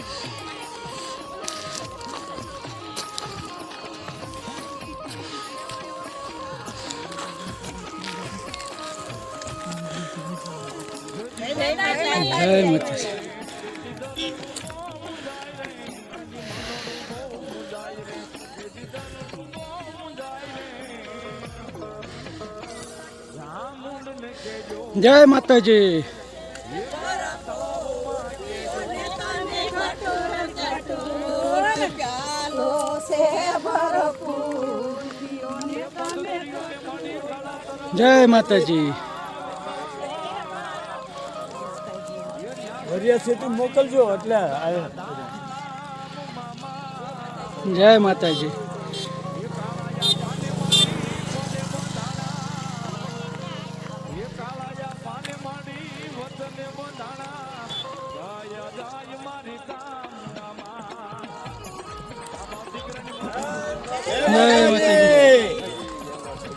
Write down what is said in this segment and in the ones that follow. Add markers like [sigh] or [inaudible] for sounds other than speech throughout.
જય માતાજી. જય માતાજી. જય માતાજી. વરિયા સેતુ મોકલજો એટલે જય માતાજી.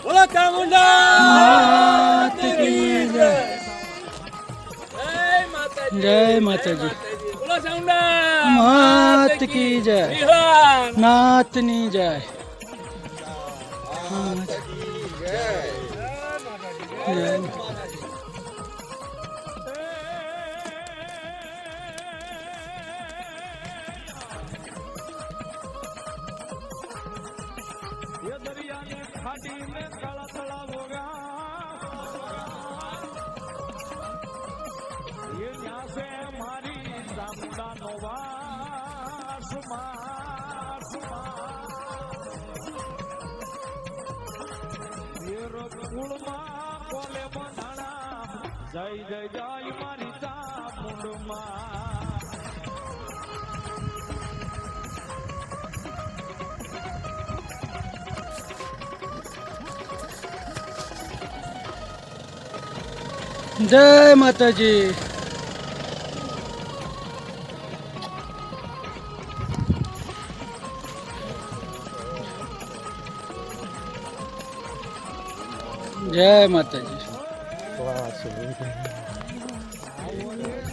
બોલો ચામુંડા જય માતાજી બોલો ચામુંડા માત કી જય નાથની જય જય જય જય જય મારી ચામુંડમાં જય માતાજી. જય માતાજી. 啊你，我的。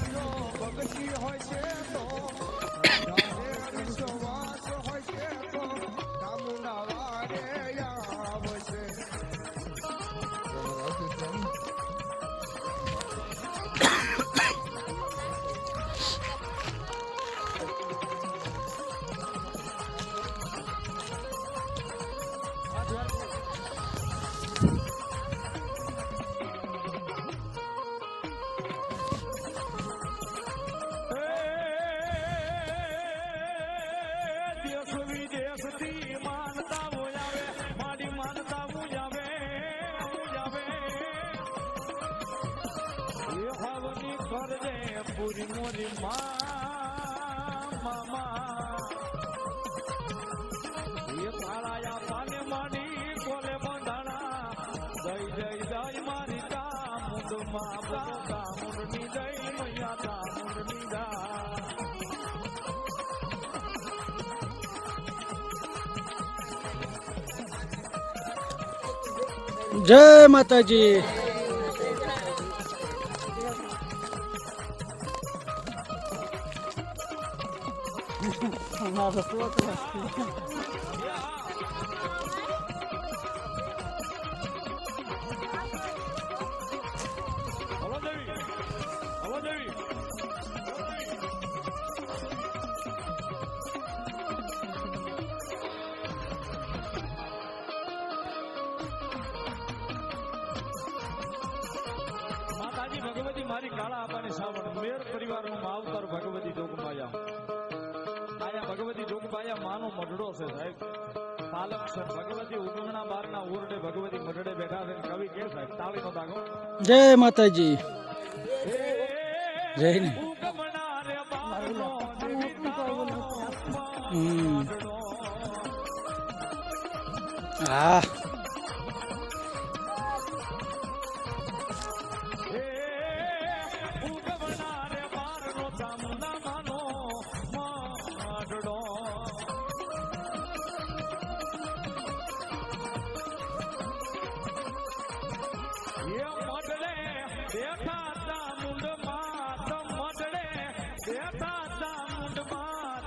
વિદેશથી માનતાઓ આવે, મારી માનતા મુજાવે મુજાવે એ હવની કરજે પૂરી મોરી મામા એ કાળાયા પાને માડી કોલે બંધાણા. જય જય જય મારી ચામુંડ, માં ચામુંડની જય મૈયા જય માતાજી. મારી કાળા આપાની સાવણ મેર પરિવારનું માવતર ભગવતી જોગમાયા. આયા ભગવતી જોગમાયા માનો મઢડો છે સાહેબ. પાલક છે. ભગવતી ઉગમણા બારના ઉરડે ભગવતી મઢડે બેઠા છે. કવિ કે સાહેબ તાળીનો દાગો. જય માતાજી. જય ને. હે. એ મડડે બેઠા તા મુંડમાં તો મડડે બેઠા તા મુંડમાં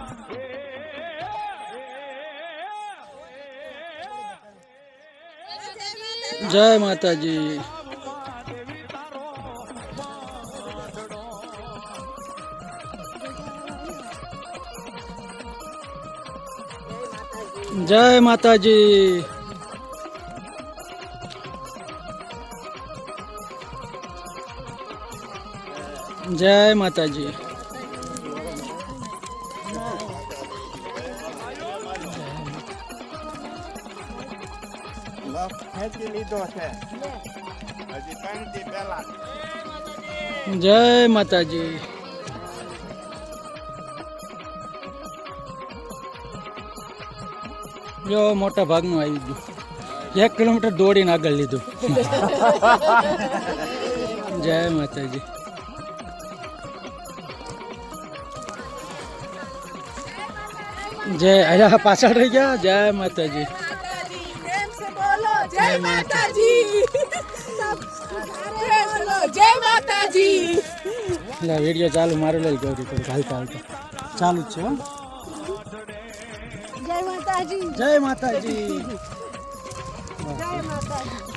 જય માતાજી. જય માતાજી. જય માતાજી. જય માતાજી. જો મોટા ભાગનું આવી ગયું. એક કિલોમીટર દોડીને આગળ લીધું. [laughs] જય માતાજી. જય અરે પાછળ રહી ગયા. જય માતાજી. જય માતાજી જય માતાજી એટલે વીડિયો ચાલુ મારે લઈ ગયો થોડું હાલતા હાલતા. ચાલુ જ છે જય માતાજી. જય માતાજી. જય માતાજી.